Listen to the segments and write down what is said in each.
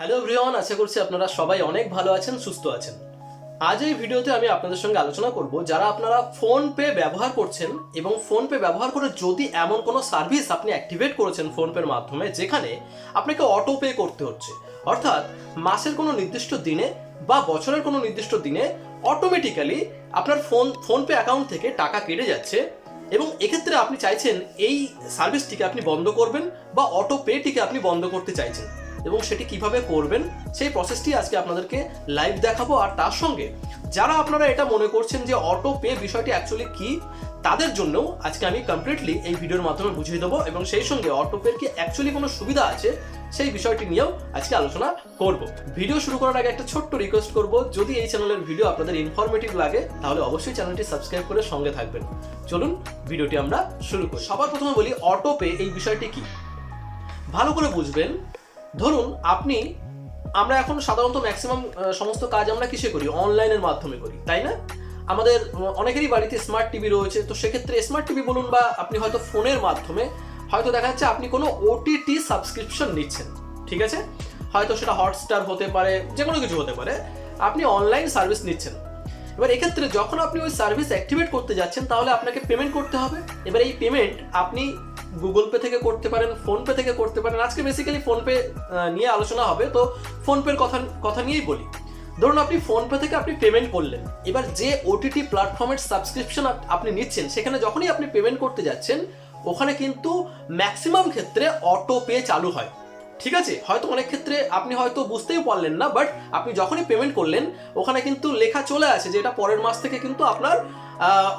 Hello everyone আশা করছি আপনারা সবাই অনেক ভালো আছেন, সুস্থ আছেন। আজ এই ভিডিওতে আমি আপনাদের সঙ্গে আলোচনা করব যারা আপনারা ফোন পে ব্যবহার করছেন এবং ফোন পে ব্যবহার করে যদি এমন কোনো সার্ভিস আপনি অ্যাক্টিভেট করেছেন ফোন পের মাধ্যমে, যেখানে আপনাকে অটো পে করতে হচ্ছে। অর্থাৎ মাসের কোনো নির্দিষ্ট দিনে বা বছরের কোনো নির্দিষ্ট দিনে অটোমেটিক্যালি আপনার ফোন ফোন পে অ্যাকাউন্ট থেকে টাকা কেটে যাচ্ছে এবং এক্ষেত্রে আপনি চাইছেন এই সার্ভিসটিকে আপনি বন্ধ করবেন বা অটো পেটিকে আপনি বন্ধ করতে চাইছেন। এবং সেটি কীভাবে করবেন, সেই প্রসেসটি আজকে আপনাদেরকে লাইভ দেখাবো। আর তার সঙ্গে যারা আপনারা এটা মনে করছেন যে অটো পে বিষয়টি অ্যাকচুয়ালি কি, তাদের জন্যও আজকে আমি কমপ্লিটলি এই ভিডিওর মাধ্যমে বুঝিয়ে দেবো এবং সেই সঙ্গে অটো পের কি অ্যাকচুয়ালি কোনো সুবিধা আছে, সেই বিষয়টি নিয়েও আজকে আলোচনা করব। ভিডিও শুরু করার আগে একটা ছোট্ট রিকোয়েস্ট করব, যদি এই চ্যানেলের ভিডিও আপনাদের ইনফরমেটিভ লাগে, তাহলে অবশ্যই চ্যানেলটি সাবস্ক্রাইব করে সঙ্গে থাকবেন। চলুন ভিডিওটি আমরা শুরু করি। সবার প্রথমে বলি অটো পে এই বিষয়টি কি? ভালো করে বুঝবেন ধরুন আপনি, আমরা এখন সাধারণত ম্যাক্সিমাম সমস্ত কাজ আমরা কিসে করি? অনলাইনের মাধ্যমে করি, তাই না? আমাদের অনেকেরই বাড়িতে স্মার্ট টিভি রয়েছে, তো সেক্ষেত্রে স্মার্ট টিভি বলুন বা আপনি হয়তো ফোনের মাধ্যমে, হয়তো দেখা যাচ্ছে আপনি কোনো ওটিটি সাবস্ক্রিপশন নিচ্ছেন, ঠিক আছে? হয়তো সেটা হটস্টার হতে পারে যে কোনো কিছু হতে পারে, আপনি অনলাইন সার্ভিস নিচ্ছেন। এবার এক্ষেত্রে যখন আপনি ওই সার্ভিস অ্যাক্টিভেট করতে যাচ্ছেন, তাহলে আপনাকে পেমেন্ট করতে হবে। এবার এই পেমেন্ট আপনি গুগল পে থেকে করতে পারেন ফোন পে থেকে করতে পারেন। আজকে বেসিক্যালি ফোন পে নিয়ে আলোচনা হবে। তো ফোন পের কথা কথা নিয়েই বলি। ধরুন আপনি ফোন পে থেকে আপনি পেমেন্ট করলেন। এবার যে ওটিটি প্ল্যাটফর্মের সাবস্ক্রিপশন আপনি নিচ্ছেন, সেখানে যখনই আপনি পেমেন্ট করতে যাচ্ছেন, ওখানে কিন্তু ম্যাক্সিমাম ক্ষেত্রে অটো পে চালু হয়। ঠিক আছে? হয়তো অনেক ক্ষেত্রে আপনি হয়তো বুঝতেই পারলেন না বাট আপনি যখনই পেমেন্ট করলেন, ওখানে কিন্তু লেখা চলে আসে যে এটা পরের মাস থেকে কিন্তু আপনার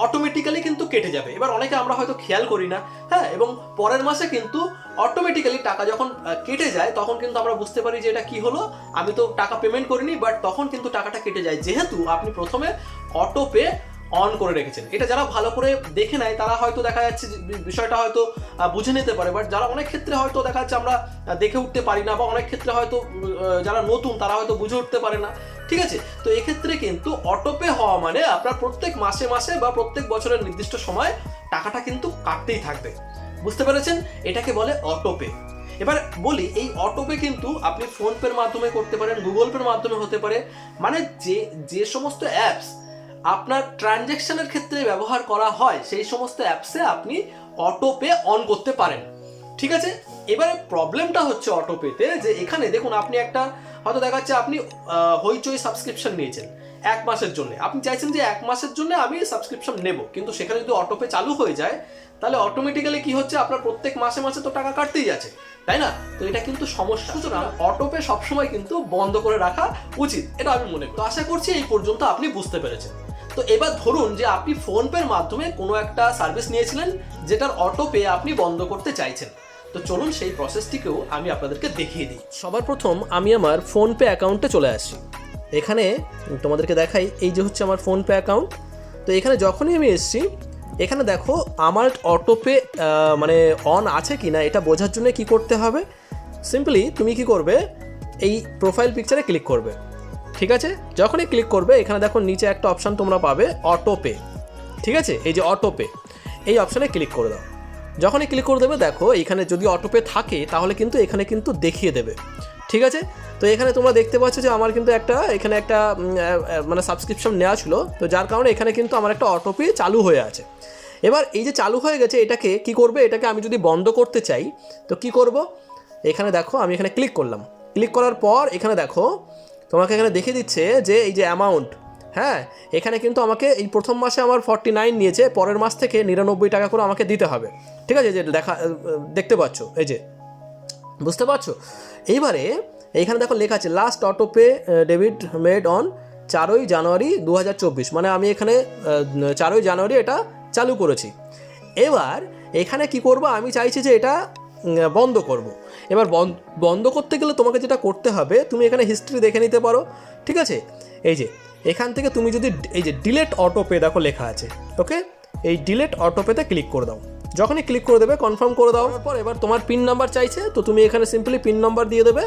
অটোমেটিক্যালি কিন্তু কেটে যাবে। এবার অনেকে আমরা হয়তো খেয়াল করি না হ্যাঁ? এবং পরের মাসে কিন্তু অটোমেটিক্যালি টাকা যখন কেটে যায়, তখন কিন্তু আমরা বুঝতে পারি যে এটা কি হলো। আমি তো টাকা পেমেন্ট করিনি বাট তখন কিন্তু টাকাটা কেটে যায়। যেহেতু আপনি প্রথমে অটো পে অন করে রেখেছেন। এটা যারা ভালো করে দেখে নেয়, তারা হয়তো দেখা যাচ্ছে বিষয়টা হয়তো বুঝে নিতে পারে। বাট যারা অনেক ক্ষেত্রে হয়তো দেখা যাচ্ছে আমরা দেখে উঠতে পারি না, বা অনেক ক্ষেত্রে হয়তো যারা নতুন, তারা হয়তো বুঝে উঠতে পারে না। ঠিক আছে? তো এক্ষেত্রে কিন্তু অটোপে হওয়া মানে আপনার প্রত্যেক মাসে মাসে বা প্রত্যেক বছরের নির্দিষ্ট সময় টাকাটা কিন্তু কাটতেই থাকবে। বুঝতে পেরেছেন? এটাকে বলে অটোপে। এবার বলি, এই অটোপে কিন্তু আপনি ফোনপের মাধ্যমে করতে পারেন, গুগল পের মাধ্যমে হতে পারে। মানে যে যে সমস্ত অ্যাপস আপনার ট্রানজ্যাকশনের ক্ষেত্রে ব্যবহার করা হয়, সেই সমস্ত অ্যাপসে আপনি অটোপে অন করতে পারেন। ঠিক আছে? এবারে প্রবলেমটা হচ্ছে অটোপেতে যে এখানে দেখুন, আপনি একটা, হয়তো দেখা যাচ্ছে আপনি হইচই সাবস্ক্রিপশন নিয়েছেন এক মাসের জন্য। আপনি চাইছেন যে এক মাসের জন্য আমি সাবস্ক্রিপশন নেব, কিন্তু সেখানে যদি অটোপে চালু হয়ে যায়, তাহলে অটোমেটিক্যালি কি হচ্ছে? আপনার প্রত্যেক মাসে মাসে তো টাকা কাটতেই যাচ্ছে, তাই না? তো এটা কিন্তু সমস্যা। সুতরাং অটোপে সবসময় কিন্তু বন্ধ করে রাখা উচিত, এটা আমি মনে করি। তো আশা করছি এই পর্যন্ত আপনি বুঝতে পেরেছেন। তো এবার ধরুন যে আপনি ফোন পের মাধ্যমে কোনো একটা সার্ভিস নিয়েছিলেন যেটার অটো পে আপনি বন্ধ করতে চাইছেন। তো চলুন সেই প্রসেসটিকেও আমি আপনাদেরকে দেখিয়ে দিই। সবার প্রথম আমি আমার ফোন পে অ্যাকাউন্টে চলে আসি এখানে তোমাদেরকে দেখাই, এই যে হচ্ছে আমার ফোন পে অ্যাকাউন্ট। তো এখানে যখনই আমি এসেছি, এখানে দেখো আমার অটো পে মানে অন আছে কি না এটা বোঝার জন্য কি করতে হবে? সিম্পলি তুমি কি করবে, এই প্রোফাইল পিকচারে ক্লিক করবে। ঠিক আছে? যখনই ক্লিক করবে, এখানে দেখো নিচে একটা অপশান তোমরা পাবে অটো পে ঠিক আছে? এই যে অটো পে এই অপশানে ক্লিক করে দাও। যখনই ক্লিক করে দেবে, দেখো এখানে যদি অটো পে থাকে, তাহলে কিন্তু এখানে কিন্তু দেখিয়ে দেবে। ঠিক আছে? তো এখানে তোমরা দেখতে পাচ্ছ যে আমার কিন্তু একটা, এখানে একটা মানে সাবস্ক্রিপশন নেওয়া ছিল। তো যার কারণে এখানে কিন্তু আমার একটা অটো পে চালু হয়ে আছে। এবার এই যে চালু হয়ে গেছে, এটাকে কি করবে? এটাকে আমি যদি বন্ধ করতে চাই, তো কি করব? এখানে দেখো, আমি এখানে ক্লিক করলাম। ক্লিক করার পর এখানে দেখো তোমাকে এখানে দেখে দিচ্ছে যে এই যে অ্যামাউন্ট হ্যাঁ? এখানে কিন্তু আমাকে এই প্রথম মাসে আমার ফর্টি নাইন নিয়েছে, পরের মাস থেকে নিরানব্বই টাকা করে আমাকে দিতে হবে। ঠিক আছে? যে দেখা দেখতে পাচ্ছ, এই যে। বুঝতে পারছ? এইবারে এইখানে দেখো লেখা আছে last auto pay debit made on চারই জানুয়ারি দু হাজার চব্বিশ। মানে আমি এখানে চারই জানুয়ারি এটা চালু করেছি। এবার এখানে কি করব? আমি চাইছি যে এটা বন্ধ করব। এবার বন- বন্ধ করতে গেলে তোমাকে যেটা করতে হবে, তুমি এখানে হিস্ট্রি দেখে নিতে পারো, ঠিক আছে? এই যে, এখান থেকে তুমি যদি এই যে ডিলেট অটো পে দেখো লেখা আছে ওকে এই ডিলেট অটো পেতে ক্লিক করে দাও। যখনই ক্লিক করে দেবে কনফার্ম করে দেওয়ার পর এবার তোমার পিন নাম্বার চাইছে, তো তুমি এখানে সিম্পলি পিন নাম্বার দিয়ে দেবে।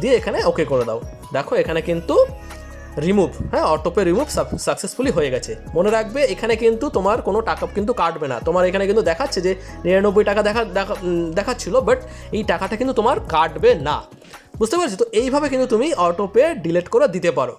দিয়ে এখানে ওকে করে দাও। দেখো এখানে কিন্তু রিমুভ হ্যাঁ অটোপে রিমুভ সাকসেসফুলি হয়ে গেছে। মনে রাখবে, এখানে কিন্তু তোমার কোনো টাকা কিন্তু কাটবে না। তোমার এখানে কিন্তু দেখাচ্ছে যে নিরানব্বই টাকা দেখা দেখা দেখাচ্ছিল বাট এই টাকাটা কিন্তু তোমার কাটবে না। বুঝতে পারছি? তো এইভাবে কিন্তু তুমি অটোপে ডিলিট করে দিতে পারো।